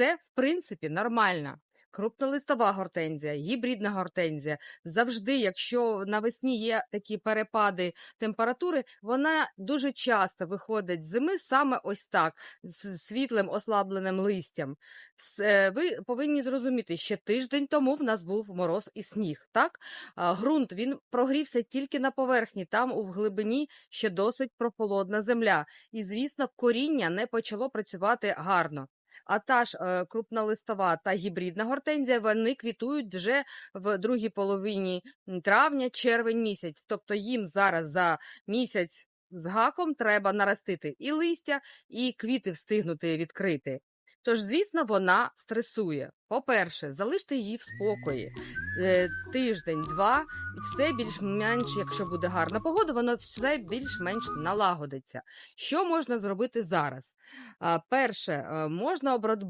це, в принципі, нормально. Крупнолистова гортензія, гібридна гортензія. Завжди, якщо навесні є такі перепади температури, вона дуже часто виходить з зими саме ось так, з світлим ослабленим листям. Е, Ви повинні зрозуміти, ще тиждень тому в нас був мороз і сніг. Так? А, Ґрунт він прогрівся тільки на поверхні, там у глибині ще досить прохолодна земля. І, звісно, коріння не почало працювати гарно. А та ж е, крупнолистова та гібридна гортензія вони квітують вже в другій половині травня, червень місяць. Тобто їм зараз за місяць з гаком треба наростити і листя, і квіти встигнути відкрити. Тож, звісно, вона стресує. По-перше, залиште її в спокої е, тиждень-два, і все більш-менш, якщо буде гарна погода, воно все більш-менш налагодиться. Що можна зробити зараз? Перше, е, можна обробити